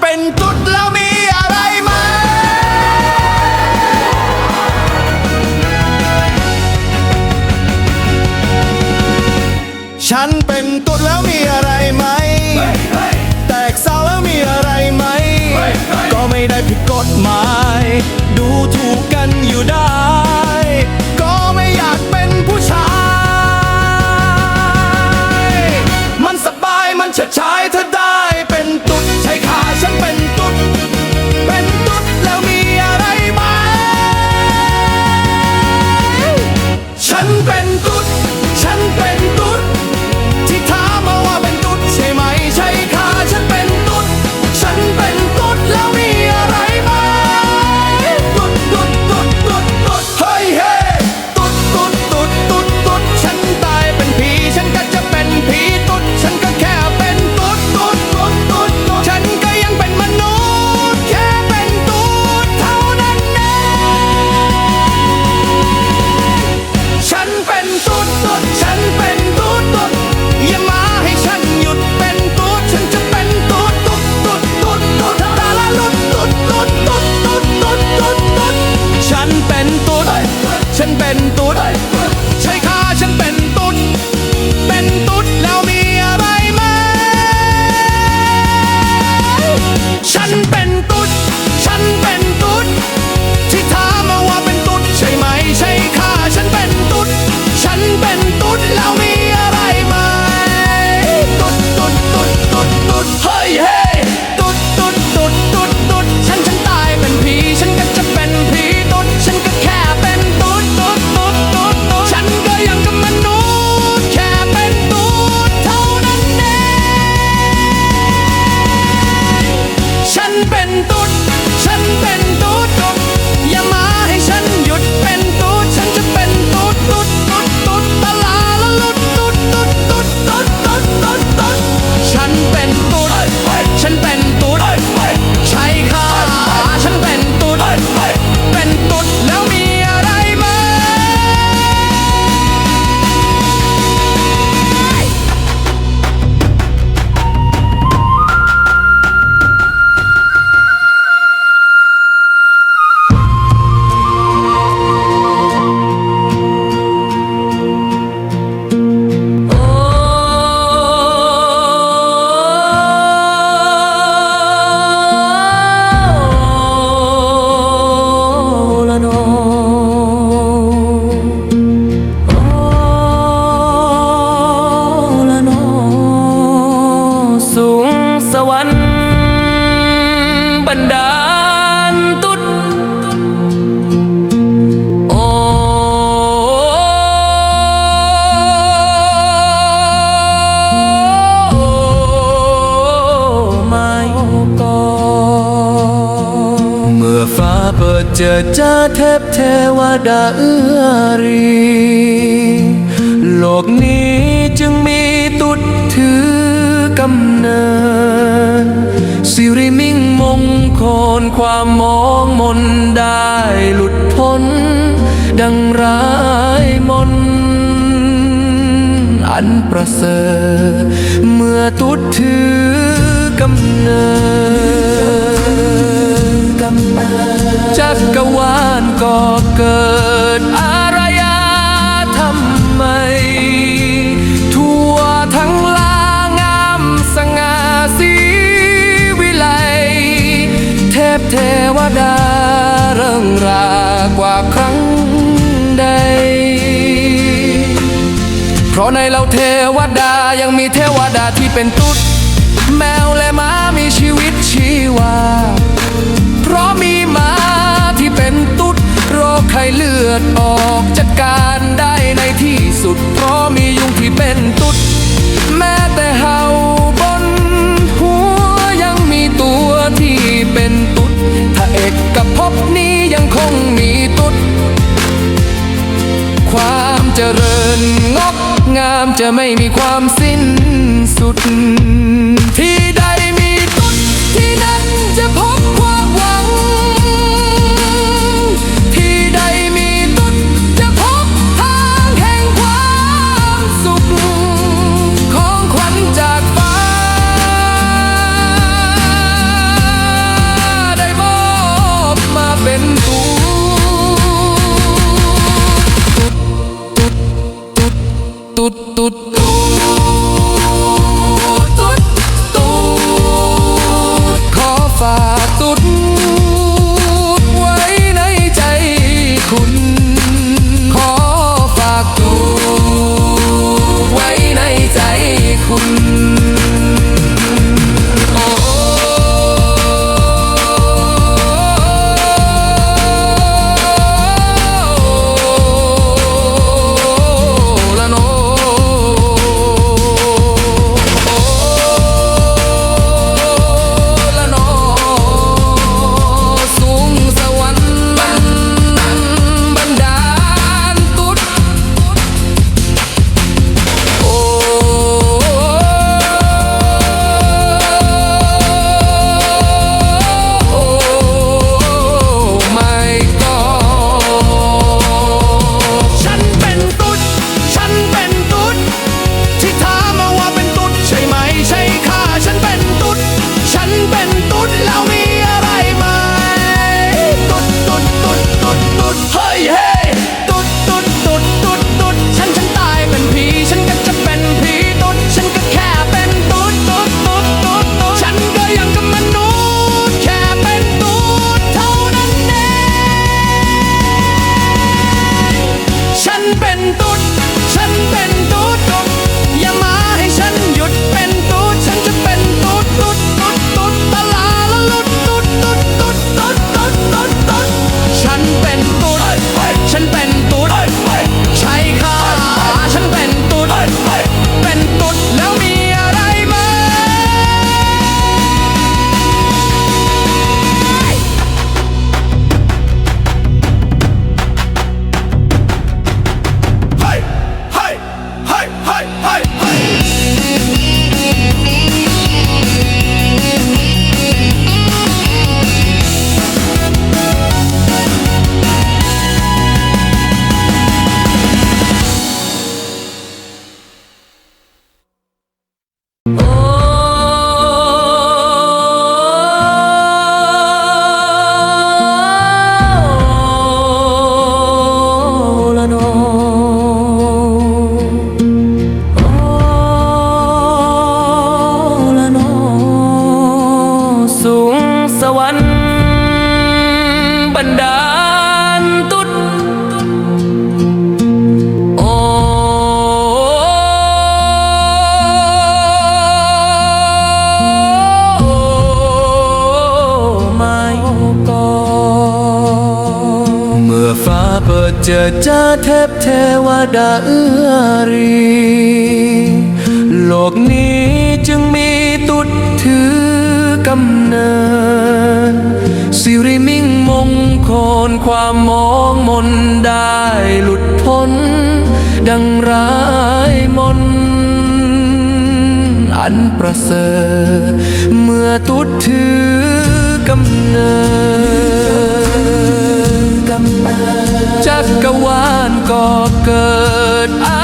Ben เปิดเจอจ้าเทพเทวดาเอื้อรี โลกนี้จึงมีตุดถือกำเนิดสิริมิ่งมงคลความมองมนได้หลุดพ้น ดังร้ายมนอันประเสริฐเมื่อตุ จักรวาลก็เกิดอารยาทำไม ทั่วทั้งลางามสง่าสีวิไล เทพเทวดาเริงรากว่าครั้งใด เพราะในเราเทวดายังมีเทวดาที่เป็นตุ๊ด จะไม่มีความสิ้นสุด เจอเจ้าเทพเทวดาเอื้อรี โลกนี้จึงมีตุดถือกำเนิดสิริมิ่งมงคลความมองมนได้หลุดพ้น ดังร้ายมนอันประเสริฐเมื่อตุดถือกำเนิด จักรวาลก็เกิดอา